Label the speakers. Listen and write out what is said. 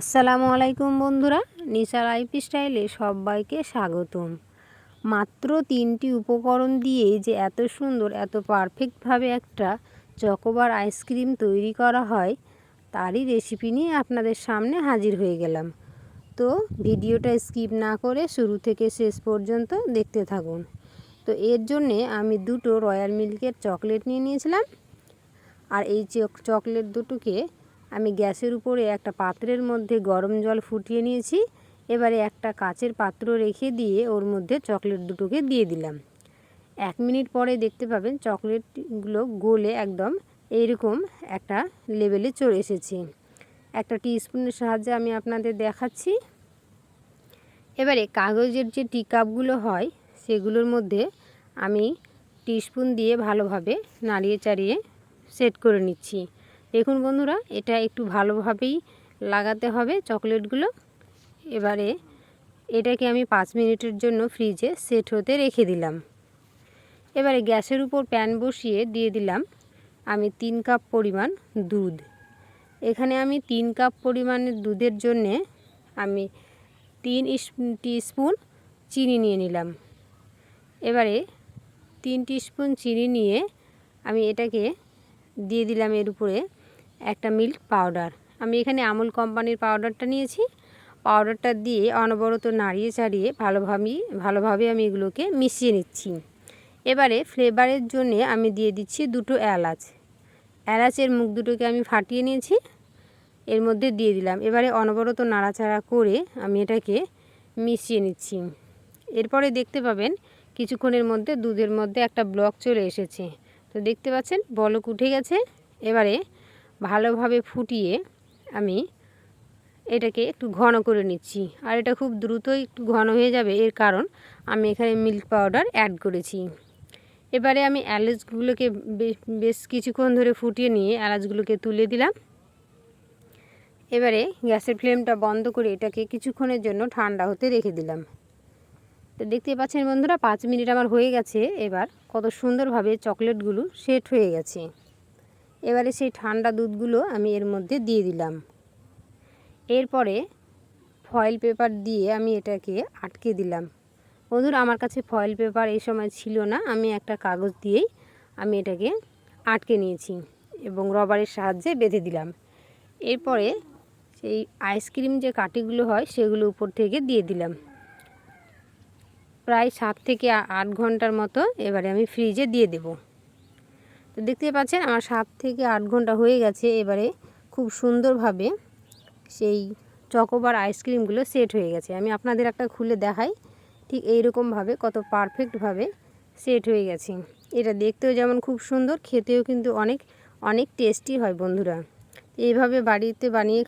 Speaker 1: আসসালামু আলাইকুম বন্ধুরা, নিশা লাইফ স্টাইলে সবাইকে স্বাগতম। মাত্র তিনটি উপকরণ দিয়ে যে এত সুন্দর, এত পারফেক্টভাবে একটা চকোবার আইসক্রিম তৈরি করা হয়, তারই রেসিপি নিয়ে আপনাদের সামনে হাজির হয়ে গেলাম। তো ভিডিওটা স্কিপ না করে শুরু থেকে শেষ পর্যন্ত দেখতে থাকুন। তো এর জন্যে আমি দুটো রয়্যাল মিল্কের চকলেট নিয়ে নিয়েছিলাম, আর এই চকলেট দুটোকে আমি গ্যাসের উপরে একটা পাত্রের মধ্যে গরম জল ফুটিয়ে নিয়েছি। এবারে একটা কাচের পাত্র রেখে দিয়ে ওর মধ্যে চকলেট দুটোকে দিয়ে দিলাম। এক মিনিট পরে দেখতে পাবেন চকলেটগুলো গলে একদম এইরকম একটা লেভেলে চলে এসেছে। একটা টিস্পুনের সাহায্যে আমি আপনাদের দেখাচ্ছি। এবারে কাগজের যে টি কাপগুলো হয়, সেগুলোর মধ্যে আমি টিস্পুন দিয়ে ভালোভাবে নাড়িয়ে চাড়িয়ে সেট করে নিচ্ছি। দেখুন বন্ধুরা, এটা একটু ভালোভাবেই লাগাতে হবে চকলেটগুলো। এবারে এটাকে আমি পাঁচ মিনিটের জন্য ফ্রিজে সেট হতে রেখে দিলাম। এবারে গ্যাসের উপর প্যান বসিয়ে দিয়ে দিলাম আমি তিন কাপ পরিমাণ দুধ। এখানে আমি তিন কাপ পরিমাণের দুধের জন্যে আমি তিন স্পুন চিনি নিয়ে নিলাম। এবারে তিন স্পুন চিনি নিয়ে আমি এটাকে দিয়ে দিলাম এর উপরে একটা মিল্ক পাউডার। আমি এখানে আমুল কোম্পানির পাউডারটা নিয়েছি। পাউডারটা দিয়ে অনবরত নাড়িয়ে চাড়িয়ে ভালোভাবে ভালোভাবে আমি এগুলোকে মিশিয়ে নিচ্ছি। এবারে ফ্লেভারের জন্যে আমি দিয়ে দিচ্ছি দুটো এলাচ। এলাচের মুখ দুটোকে আমি ফাটিয়ে নিয়েছি। এর মধ্যে দিয়ে দিলাম। এবারে অনবরত নাড়াচাড়া করে আমি এটাকে মিশিয়ে নিচ্ছি। এরপরে দেখতে পাবেন কিছুক্ষণের মধ্যে দুধের মধ্যে একটা ব্লক চলে এসেছে। তো দেখতে পাচ্ছেন, বলক উঠে গেছে। এবারে ভালোভাবে ফুটিয়ে আমি এটাকে একটু ঘন করে নিচ্ছি। আর এটা খুব দ্রুতই একটু ঘন হয়ে যাবে, এর কারণ আমি এখানে মিল্ক পাউডার অ্যাড করেছি। এবারে আমি এলাচগুলোকে বেশ কিছুক্ষণ ধরে ফুটিয়ে নিয়ে এলাচগুলোকে তুলে দিলাম। এবারে গ্যাসের ফ্লেমটা বন্ধ করে এটাকে কিছুক্ষণের জন্য ঠান্ডা হতে রেখে দিলাম। তো দেখতে পাচ্ছেন বন্ধুরা, পাঁচ মিনিট আমার হয়ে গেছে। এবার কত সুন্দরভাবে চকলেটগুলো সেট হয়ে গেছে। এবারে সেই ঠান্ডা দুধগুলো আমি এর মধ্যে দিয়ে দিলাম। এরপরে ফয়েল পেপার দিয়ে আমি এটাকে আটকে দিলাম। বন্ধুরা, আমার কাছে ফয়েল পেপার এই সময় ছিল না। আমি একটা কাগজ দিয়েই আমি এটাকে আটকে নিয়েছি এবং রবারের সাহায্যে বেঁধে দিলাম। এরপরে সেই আইসক্রিম যে কাটিগুলো হয়, সেগুলো উপর থেকে দিয়ে দিলাম। প্রায় সাত থেকে আট ঘণ্টার মতো এবারে আমি ফ্রিজে দিয়ে দেবো। তো দেখতে পাচ্ছেন, আমার সাত থেকে আট ঘণ্টা হয়ে গেছে এবারে খুব সুন্দরভাবে সেই চকোবার আইসক্রিমগুলো সেট হয়ে গেছে। আমি আপনাদের একটা খুলে দেখাই, ঠিক এইরকমভাবে কত পারফেক্টভাবে সেট হয়ে গেছে। এটা দেখতেও যেমন খুব সুন্দর, খেতেও কিন্তু অনেক অনেক টেস্টি হয় বন্ধুরা। এইভাবে বাড়িতে বানিয়ে